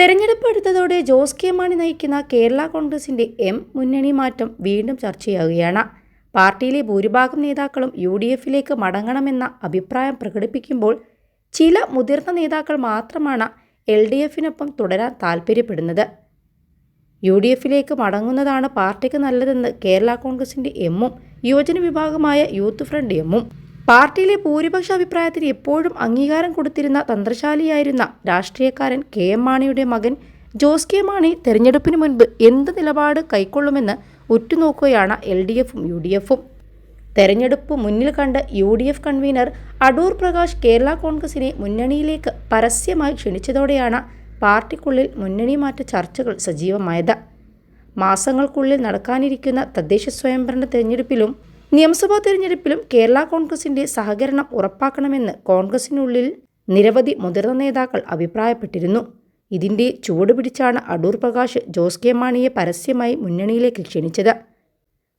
തെരഞ്ഞെടുപ്പ് അടുത്തതോടെ ജോസ് കെ മാണി നയിക്കുന്ന കേരള കോൺഗ്രസിന്റെ എം മുന്നണി മാറ്റം വീണ്ടും ചർച്ചയാവുകയാണ്. പാർട്ടിയിലെ ഭൂരിഭാഗം നേതാക്കളും യു ഡി എഫിലേക്ക് മടങ്ങണമെന്ന അഭിപ്രായം പ്രകടിപ്പിക്കുമ്പോൾ ചില മുതിർന്ന നേതാക്കൾ മാത്രമാണ് എൽ ഡി എഫിനൊപ്പം തുടരാൻ താൽപ്പര്യപ്പെടുന്നത് യു ഡി എഫിലേക്ക് മടങ്ങുന്നതാണ് പാർട്ടിക്ക് നല്ലതെന്ന് കേരള കോൺഗ്രസിന്റെ എമ്മും യുവജന വിഭാഗമായ യൂത്ത് ഫ്രണ്ട് എമ്മും പാർട്ടിയിലെ ഭൂരിപക്ഷ അഭിപ്രായത്തിന് എപ്പോഴും അംഗീകാരം കൊടുത്തിരുന്ന തന്ത്രശാലിയായിരുന്ന രാഷ്ട്രീയക്കാരൻ കെ എം മാണിയുടെ മകൻ ജോസ് കെ മാണി തെരഞ്ഞെടുപ്പിന് മുൻപ് എന്ത് നിലപാട് കൈക്കൊള്ളുമെന്ന് ഉറ്റുനോക്കുകയാണ് എൽ ഡി എഫും യു ഡി എഫും. തെരഞ്ഞെടുപ്പ് മുന്നിൽ കണ്ട് U D F convener Adoor Prakash Kerala കോൺഗ്രസിനെ മുന്നണിയിലേക്ക് പരസ്യമായി ക്ഷണിച്ചതോടെയാണ് പാർട്ടിക്കുള്ളിൽ മുന്നണി മാറ്റ ചർച്ചകൾ സജീവമായത്. മാസങ്ങൾക്കുള്ളിൽ നടക്കാനിരിക്കുന്ന തദ്ദേശ സ്വയംഭരണ തെരഞ്ഞെടുപ്പിലും നിയമസഭാ തെരഞ്ഞെടുപ്പിലും കേരള കോൺഗ്രസിന്റെ സഹകരണം ഉറപ്പാക്കണമെന്ന് കോൺഗ്രസിനുള്ളിൽ നിരവധി മുതിർന്ന നേതാക്കൾ അഭിപ്രായപ്പെട്ടിരുന്നു. ഇതിന്റെ ചുവട് പിടിച്ചാണ് അടൂർ പ്രകാശ് ജോസ് കെ മാണിയെ പരസ്യമായി മുന്നണിയിലേക്ക് ക്ഷണിച്ചത്.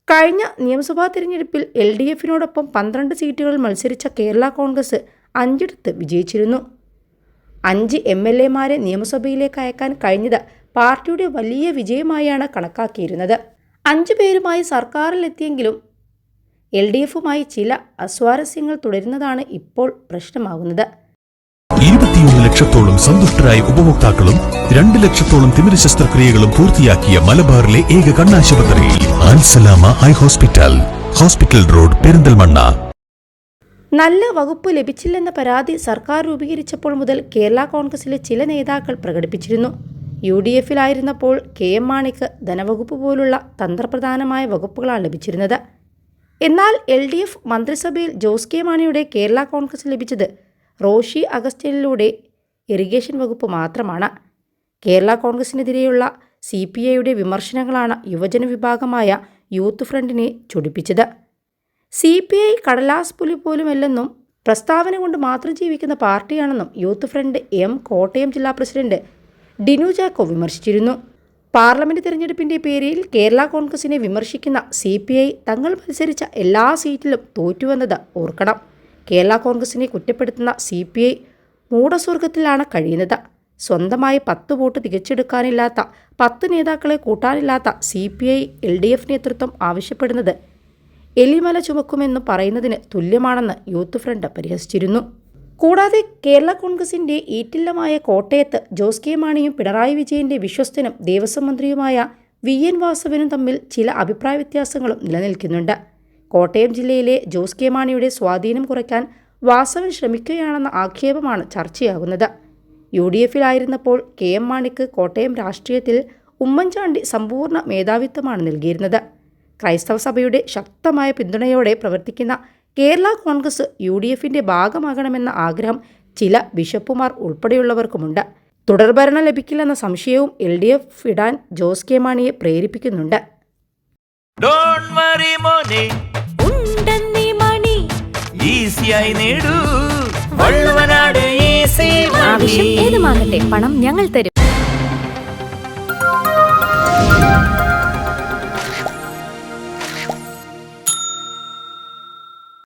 കഴിഞ്ഞ നിയമസഭാ തെരഞ്ഞെടുപ്പിൽ എൽ ഡി എഫിനോടൊപ്പം പന്ത്രണ്ട് സീറ്റുകളിൽ മത്സരിച്ച കേരള കോൺഗ്രസ് അഞ്ചിടത്ത് വിജയിച്ചിരുന്നു. അഞ്ച് എം എൽ എമാരെ നിയമസഭയിലേക്ക് അയക്കാൻ കഴിഞ്ഞത് പാർട്ടിയുടെ വലിയ വിജയമായാണ് കണക്കാക്കിയിരുന്നത്. അഞ്ചു പേരുമായി സർക്കാരിലെത്തിയെങ്കിലും എൽ ഡി എഫുമായി ചില അസ്വാരസ്യങ്ങൾ തുടരുന്നതാണ് ഇപ്പോൾ പ്രശ്നമാകുന്നത്. ഇരുപത്തിയൊന്ന് ലക്ഷത്തോളം സന്തുഷ്ടരായ ഉപഭോക്താക്കളും രണ്ട് ലക്ഷത്തോളം തിമിര ശസ്ത്രക്രിയകളും പൂർത്തിയാക്കിയ മലബാറിലെ ഏക കണ്ണാശുപത്രി ആൻസലാമ high hospital hospital road Perinthalmanna. നല്ല വകുപ്പ് ലഭിച്ചില്ലെന്ന പരാതി സർക്കാർ രൂപീകരിച്ചപ്പോൾ മുതൽ കേരള കോൺഗ്രസിലെ ചില നേതാക്കൾ പ്രകടിപ്പിച്ചിരുന്നു. യു ഡി എഫിലായിരുന്നപ്പോൾ കെ എം മാണിക്ക് ധനവകുപ്പ് പോലുള്ള തന്ത്രപ്രധാനമായ വകുപ്പുകളാണ് ലഭിച്ചിരുന്നത്. എന്നാൽ എൽ ഡി എഫ് മന്ത്രിസഭയിൽ ജോസ് കെ മാണിയുടെ കേരള കോൺഗ്രസ് ലഭിച്ചത് റോഷി അഗസ്റ്റ്യനിലൂടെ ഇറിഗേഷൻ വകുപ്പ് മാത്രമാണ്. കേരള കോൺഗ്രസിനെതിരെയുള്ള സി പി ഐയുടെ വിമർശനങ്ങളാണ് യുവജന വിഭാഗമായ യൂത്ത് ഫ്രണ്ടിനെ ചൊടിപ്പിച്ചത്. സി പി ഐ കടലാസ് പുലി പോലുമല്ലെന്നും പ്രസ്താവന കൊണ്ട് മാത്രം ജീവിക്കുന്ന പാർട്ടിയാണെന്നും യൂത്ത് ഫ്രണ്ട് എം കോട്ടയം ജില്ലാ പ്രസിഡന്റ് ഡിനു ജാക്കോ വിമർശിച്ചിരുന്നു. പാർലമെന്റ് തിരഞ്ഞെടുപ്പിന്റെ പേരിൽ കേരള കോൺഗ്രസിനെ വിമർശിക്കുന്ന സി പി ഐ തങ്ങൾ മത്സരിച്ച എല്ലാ സീറ്റിലും തോറ്റുവെന്നത് ഓർക്കണം. കേരള കോൺഗ്രസിനെ കുറ്റപ്പെടുത്തുന്ന സി പി ഐ മൂടസ്വർഗത്തിലാണ് കഴിയുന്നത്. സ്വന്തമായി പത്ത് വോട്ട് തികച്ചെടുക്കാനില്ലാത്ത പത്ത് നേതാക്കളെ കൂട്ടാനില്ലാത്ത C P I L D F നേതൃത്വം ആവശ്യപ്പെടുന്നത് എലിമല ചുമക്കുമെന്ന് പറയുന്നതിന് തുല്യമാണെന്ന് യൂത്ത് ഫ്രണ്ട് പരിഹസിച്ചിരുന്നു. കൂടാതെ കേരള കോൺഗ്രസിന്റെ ഈറ്റില്ലമായ കോട്ടയത്ത് ജോസ് കെ മാണിയും പിണറായി വിജയന്റെ വിശ്വസ്തനും ദേവസ്വം മന്ത്രിയുമായ വി എൻ വാസവനും തമ്മിൽ ചില അഭിപ്രായ വ്യത്യാസങ്ങളും നിലനിൽക്കുന്നുണ്ട്. കോട്ടയം ജില്ലയിലെ ജോസ് കെ മാണിയുടെ സ്വാധീനം കുറയ്ക്കാൻ വാസവൻ ശ്രമിക്കുകയാണെന്ന ആക്ഷേപമാണ് ചർച്ചയാകുന്നത്. യു ഡി എഫിലായിരുന്നപ്പോൾ കെ എം മാണിക്ക് കോട്ടയം രാഷ്ട്രീയത്തിൽ ഉമ്മൻചാണ്ടി സമ്പൂർണ മേധാവിത്വമാണ് നൽകിയിരുന്നത്. ക്രൈസ്തവ സഭയുടെ ശക്തമായ പിന്തുണയോടെ പ്രവർത്തിക്കുന്ന കേരള കോൺഗ്രസ് യു ഡി എഫിന്റെ ഭാഗമാകണമെന്ന ആഗ്രഹം ചില ബിഷപ്പുമാർ ഉൾപ്പെടെയുള്ളവർക്കുമുണ്ട്. തുടർഭരണം ലഭിക്കില്ലെന്ന സംശയവും എൽ ഡി എഫ് ഇടാൻ ജോസ് കെ മാണിയെ പ്രേരിപ്പിക്കുന്നുണ്ട്. ഡോണ്ട് വറി മോനെ. ഉണ്ടെന്നീ മണി. ഈസിയായി നേടൂ. വള്ളുവനാട് ഈസി ആവശ്യം ഏതുമാകട്ടെ പണം ഞങ്ങൾ തരും.